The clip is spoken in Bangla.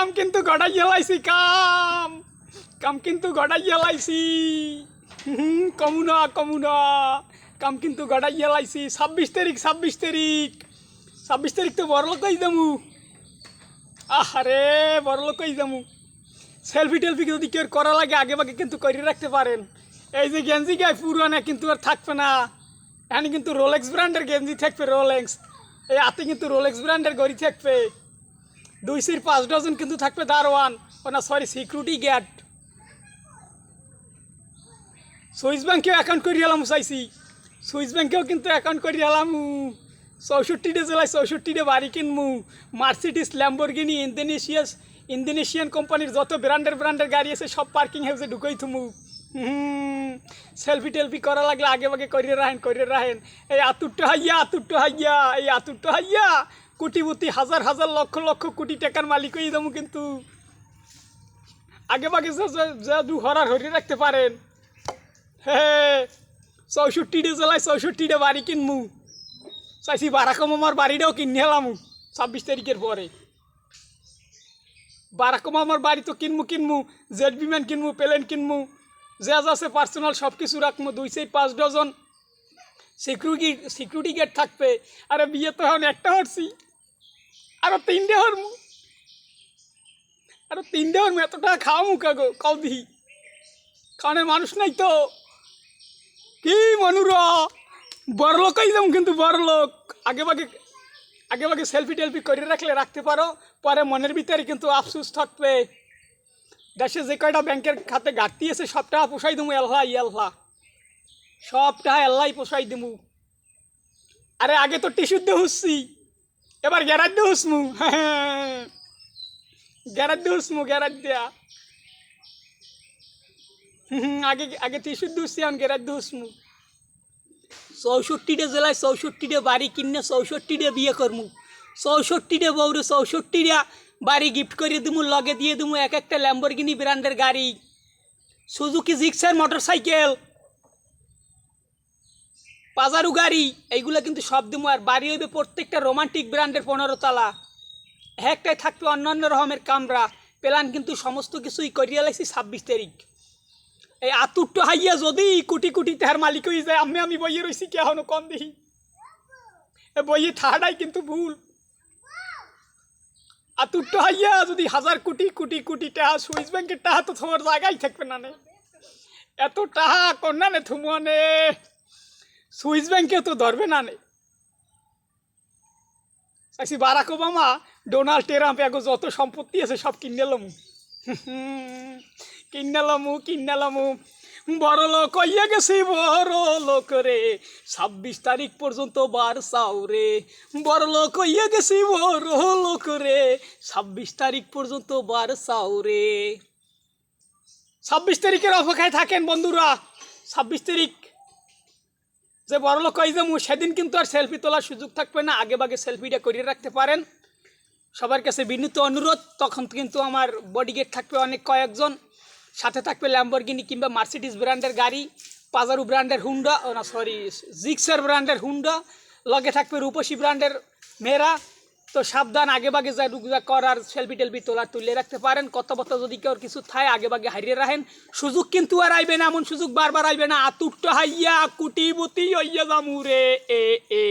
কাম কিন্তু গড়াই লাইছি কাম। কাম কিন্তু গড়াই লাইছি হুম, কমু না কমু কিন্তু গড়াই লাইছি ছাব্বিশ তারিখ ছাব্বিশ তারিখ। ছাব্বিশ তারিখ তো বড় লোকই যামু আহারে বড় লোকই যামু সেলফি টেলফি যদি কেউ করা লাগে আগে বাগে কিন্তু করে রাখতে পারেন। এই যে গেঞ্জি গায়ে পুরানা কিন্তু আর থাকবে না। এখানে কিন্তু রোলেক্স ব্র্যান্ডের গেঞ্জি থাকবে রোলেক্স এই হাতে কিন্তু রোলেক্স ব্র্যান্ডের গড়ি থাকবে। দুই সির পাঁচ ডজন কিন্তু থাকবে দারোয়ান। ও না সরি সিকিউরিটি গার্ড সুইস ব্যাংকেও অ্যাকাউন্ট করে এলাম চাইছি। সুইস ব্যাংকেও কিন্তু অ্যাকাউন্ট করে এলাম চৌষট্টিটা জেলায় চৌষট্টিটা বাড়ি কিনমু। মার্সিডিস, ল্যাম্বরগিনি, ইন্দোনেশিয়াস, ইন্দোনেশিয়ান কোম্পানির যত ব্র্যান্ডের ব্র্যান্ডের গাড়ি আছে, সব পার্কিং হাউসে ঢুকাই থুমু। সেলফি টেলফি করা লাগলে আগে বাগে করিয়ে রাখেন করিয়ে রাখেন। এই আতুরটা হাইয়া আতুরটা হাইয়া, এই আতুরটা হাইয়া। কোটিপতি, হাজার হাজার লক্ষ লক্ষ কোটি টাকার মালিক হয়ে যাব কিন্তু। আগে বাগে দু হরার হরিয়ে রাখতে পারেন। হে চৌষট্টিটা জেলায় চৌষট্টিটা বাড়ি কিনমু। চাইছি বারাকম আমার বাড়িটাও কিনে এলাম ছাব্বিশ তারিখের পরে। বারাকম আমার বাড়ি তো কিনমু কিনমু, জেড বিমান কিনমু, প্লেন কিনমু। যে যা আছে পার্সোনাল সব কিছু রাখব দুই সাইড পাঁচ ডজন। সিকিউরিটি সিকিউরিটি গেট থাকবে। আরে বিয়ে তো এখন একটা হরছি। আরও তিনটে হরমু। আরও তিনটে হরমু, এত টাকা খাওয়ামু কাগো কাউ দিহি। মানুষ নাই তো। কি মনুরা, বড় লোকই যাম কিন্তু বড় লোক। আগে বাগে আগে বাগে সেলফি টেলফি করে রাখলে রাখতে পারো, পরে মনের ভিতরে কিন্তু আফসুস থাকবে। দেশে যে কয়টা ব্যাংকের খাতে ঘাটতি আছে, সব টাকা পোষাই দেবো এলহা ইয়েলহা সব টাকা এল্লাই পোষাই দেবো আরে আগে তো টিস্যু দিয়ে হুসছি। এবার গ্যারাজ দিয়ে হুসমু। গ্যারাজ দিয়ে হুসমু, গ্যারাজ দেয়া। আগে আগে দিয়ে হুসছি এখন গ্যারাজ দিয়ে হুসমু। চৌষট্টিটা জেলায় চৌষট্টিটা বাড়ি কিনে চৌষট্টিটা বিয়ে করমু। চৌষট্টি চৌষট্টিটা বউরে চৌষট্টিটা বাড়ি গিফট করে দিমু, লগে দিয়ে দিমু এক একটা ল্যাম্বরগিনি ব্র্যান্ডের গাড়ি। Suzuki Gixxer motorcycle Pajero গাড়ি, এইগুলো কিন্তু সব দিমু আর বাড়ি হইবে প্রত্যেকটা রোমান্টিক ব্র্যান্ডের পনেরো তালা। একটাই থাকবে অন্যান্য রকমের কামরা। প্ল্যান কিন্তু সমস্ত কিছুই করিয়া লাইছি ছাব্বিশ তারিখ। এই আতুরটো হাইয়া যদি কোটি কোটি তাহার মালিক হয়ে যায়, আমি আমি বইয়ে রইছি কে হনো কম দেখি? এ বইয়ে ঠাহাটাই কিন্তু ভুল। আতুরটো হাইয়া যদি হাজার কোটি কোটি কোটি টাহা সুইস ব্যাংকের টাকা তো তোমার জায়গায় থাকবে না এত টাকা কন্যা নে থুমনে সুইস ব্যাংকে তো ধরবে না নে। চাইছি বারাক ওবামা, ডোনাল্ড ট্রাম্প, এগো যত সম্পত্তি আছে সব কিনে লমু। কিনালামু কিনালামু বড় লোক হইয়া গেছি, বড় লোক রে। ছাব্বিশ তারিখ পর্যন্ত বার চাও রে। বড় লোক হইয়া গেছি, বড় লোক রে। ছাব্বিশ তারিখ পর্যন্ত বার চাও রে। ছাব্বিশ তারিখের অপেক্ষায় থাকেন বন্ধুরা। ছাব্বিশ তারিখ যে বড় লোক যে সেদিন কিন্তু আর সেলফি তোলার সুযোগ থাকবে না, আগে বাগে সেলফিটা করিয়ে রাখতে পারেন। সবার কাছে বিনীত অনুরোধ, তখন কিন্তু আমার বডিগেট থাকবে অনেক কয়েকজন। সাথে থাকবে ল্যাম্বরগিনি কিংবা মার্সিডিস ব্র্যান্ডের গাড়ি পাজারু ব্র্যান্ডের হুন্ডা না সরি জিক্সার ব্র্যান্ডের হুন্ডা লগে থাকবে রূপসী ব্র্যান্ডের মেয়েরা তো সাবধান আগে বাগে যা রুগা করার সেলফি টেলফি তোলা তুলে রাখতে পারেন। কত বত যদি কেউ কিছু থায় আগে বাগে হারিয়ে রাখেন। সুযোগ কিন্তু আর আইবে না, এমন সুযোগ বারবার আইবে না। আতুরটা হাইয়া, কুটিবতি হইয়া জামুরে এ।